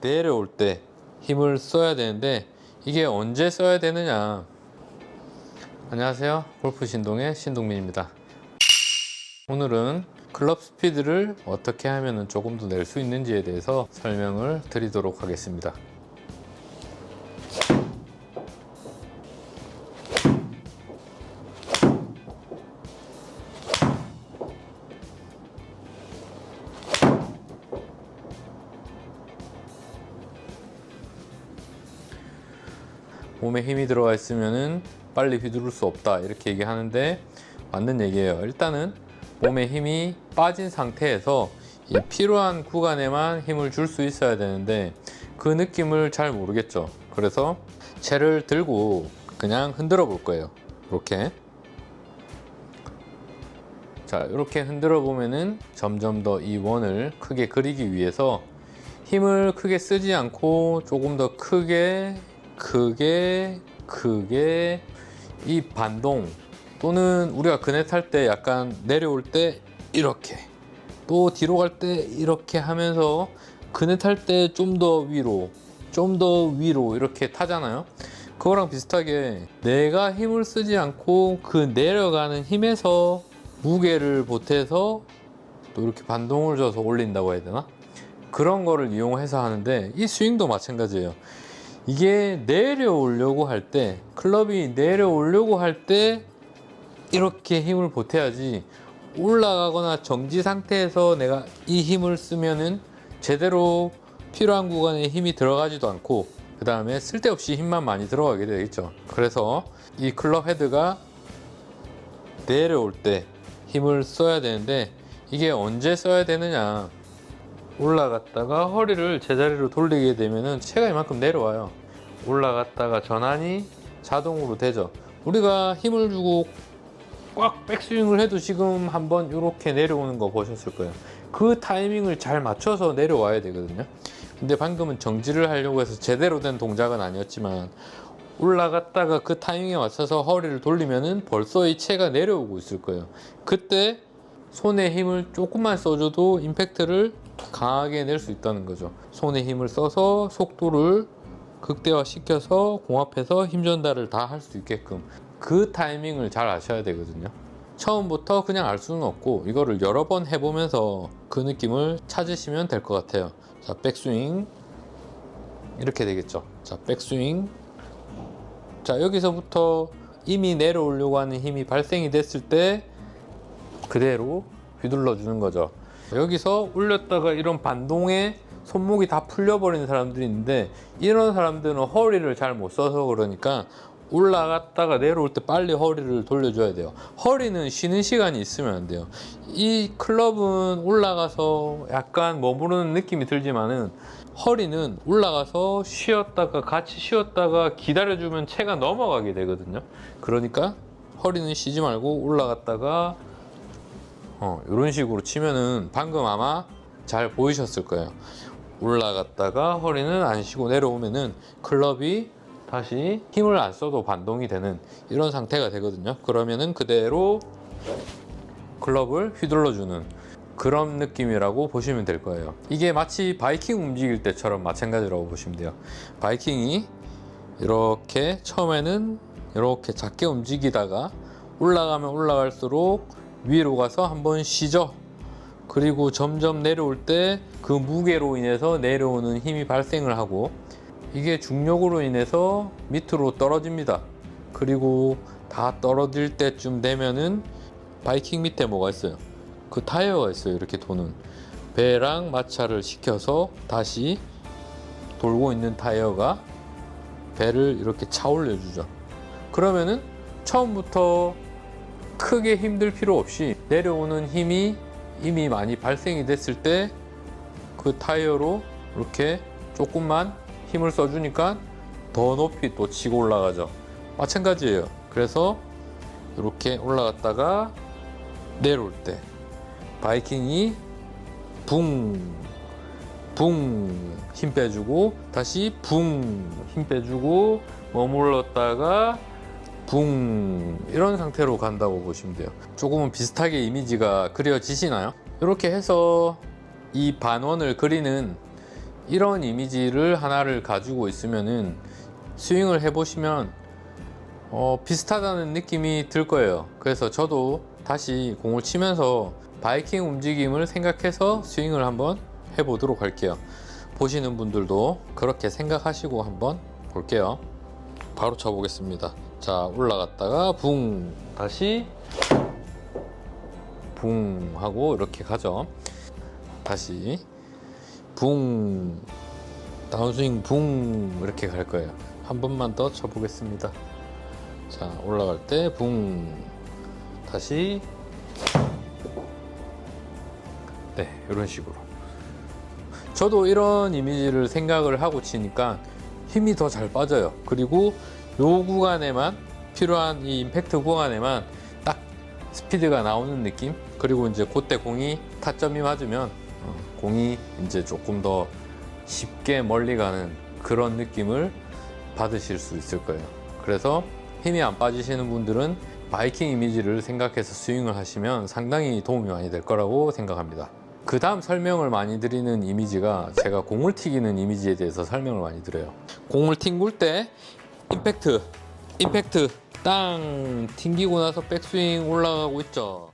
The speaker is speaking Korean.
내려올 때 힘을 써야 되는데 이게 언제 써야 되느냐. 안녕하세요. 골프 신동의 신동민입니다. 오늘은 클럽 스피드를 어떻게 하면 조금 더 낼 수 있는지에 대해서 설명을 드리도록 하겠습니다 몸에 힘이 들어가 있으면은 빨리 휘두를 수 없다 이렇게 얘기하는데 맞는 얘기예요. 일단은 몸에 힘이 빠진 상태에서 이 필요한 구간에만 힘을 줄 수 있어야 되는데 그 느낌을 잘 모르겠죠. 그래서 채를 들고 그냥 흔들어 볼 거예요. 이렇게 자 이렇게 흔들어 보면은 점점 더 이 원을 크게 그리기 위해서 힘을 크게 쓰지 않고 조금 더 크게 크게 크게 이 반동 또는 우리가 그네 탈 때 약간 내려올 때 이렇게 또 뒤로 갈 때 이렇게 하면서 그네 탈 때 좀 더 위로 좀 더 위로 이렇게 타잖아요. 그거랑 비슷하게 내가 힘을 쓰지 않고 그 내려가는 힘에서 무게를 보태서 또 이렇게 반동을 줘서 올린다고 해야 되나? 그런 거를 이용해서 하는데 이 스윙도 마찬가지예요 이게 내려오려고 할 때 클럽이 내려오려고 할 때 이렇게 힘을 보태야지 올라가거나 정지 상태에서 내가 이 힘을 쓰면은 제대로 필요한 구간에 힘이 들어가지도 않고 그 다음에 쓸데없이 힘만 많이 들어가게 되겠죠 그래서 이 클럽 헤드가 내려올 때 힘을 써야 되는데 이게 언제 써야 되느냐 올라갔다가 허리를 제자리로 돌리게 되면은 체가 이만큼 내려와요. 올라갔다가 전환이 자동으로 되죠. 우리가 힘을 주고 꽉 백스윙을 해도 지금 한번 이렇게 내려오는 거 보셨을 거예요. 그 타이밍을 잘 맞춰서 내려와야 되거든요. 근데 방금은 정지를 하려고 해서 제대로 된 동작은 아니었지만 올라갔다가 그 타이밍에 맞춰서 허리를 돌리면은 벌써 이 체가 내려오고 있을 거예요. 그때 손에 힘을 조금만 써줘도 임팩트를 강하게 낼 수 있다는 거죠. 손에 힘을 써서 속도를 극대화시켜서 공합해서 힘 전달을 다 할 수 있게끔 그 타이밍을 잘 아셔야 되거든요. 처음부터 그냥 알 수는 없고 이거를 여러 번 해보면서 그 느낌을 찾으시면 될 것 같아요. 자, 백스윙 이렇게 되겠죠. 자, 백스윙 자, 여기서부터 이미 내려오려고 하는 힘이 발생이 됐을 때 그대로 휘둘러 주는 거죠. 여기서 올렸다가 이런 반동에 손목이 다 풀려버리는 사람들이 있는데 이런 사람들은 허리를 잘 못 써서 그러니까 올라갔다가 내려올 때 빨리 허리를 돌려줘야 돼요. 허리는 쉬는 시간이 있으면 안 돼요. 이 클럽은 올라가서 약간 머무르는 느낌이 들지만은 허리는 올라가서 쉬었다가 같이 쉬었다가 기다려주면 채가 넘어가게 되거든요. 그러니까 허리는 쉬지 말고 올라갔다가 어, 이런 식으로 치면은 방금 아마 잘 보이셨을 거예요. 올라갔다가 허리는 안 쉬고 내려오면은 클럽이 다시 힘을 안 써도 반동이 되는 이런 상태가 되거든요. 그러면은 그대로 클럽을 휘둘러 주는 그런 느낌이라고 보시면 될 거예요. 이게 마치 바이킹 움직일 때처럼 마찬가지라고 보시면 돼요. 바이킹이 이렇게 처음에는 이렇게 작게 움직이다가 올라가면 올라갈수록 위로 가서 한번 쉬죠. 그리고 점점 내려올 때 그 무게로 인해서 내려오는 힘이 발생을 하고 이게 중력으로 인해서 밑으로 떨어집니다. 그리고 다 떨어질 때쯤 되면은 바이킹 밑에 뭐가 있어요? 그 타이어가 있어요. 이렇게 도는 배랑 마찰을 시켜서 다시 돌고 있는 타이어가 배를 이렇게 차 올려 주죠. 그러면은 처음부터 크게 힘들 필요 없이 내려오는 힘이 이미 많이 발생이 됐을 때 그 타이어로 이렇게 조금만 힘을 써주니까 더 높이 또 치고 올라가죠. 마찬가지예요. 그래서 이렇게 올라갔다가 내려올 때 바이킹이 붕, 붕 힘 빼주고 다시 붕 힘 빼주고 머물렀다가 붕 이런 상태로 간다고 보시면 돼요. 조금은 비슷하게 이미지가 그려지시나요? 이렇게 해서 이 반원을 그리는 이런 이미지를 하나를 가지고 있으면은 스윙을 해보시면 어, 비슷하다는 느낌이 들 거예요. 그래서 저도 다시 공을 치면서 바이킹 움직임을 생각해서 스윙을 한번 해보도록 할게요. 보시는 분들도 그렇게 생각하시고 한번 볼게요. 바로 쳐보겠습니다. 자, 올라갔다가 붕 다시 붕 하고 이렇게 가죠. 다시 붕 다운스윙 붕 이렇게 갈 거예요. 한 번만 더 쳐보겠습니다. 자, 올라갈 때 붕 다시 네, 이런 식으로. 저도 이런 이미지를 생각을 하고 치니까 힘이 더 잘 빠져요. 그리고 요 구간에만 필요한 이 임팩트 구간에만 딱 스피드가 나오는 느낌. 그리고 이제 그때 공이 타점이 맞으면 어, 공이 이제 조금 더 쉽게 멀리 가는 그런 느낌을 받으실 수 있을 거예요. 그래서 힘이 안 빠지시는 분들은 바이킹 이미지를 생각해서 스윙을 하시면 상당히 도움이 많이 될 거라고 생각합니다. 그 다음 설명을 많이 드리는 이미지가 제가 공을 튀기는 이미지에 대해서 설명을 많이 드려요. 공을 튕길 때 임팩트, 임팩트 땅 튕기고 나서 백스윙 올라가고 있죠.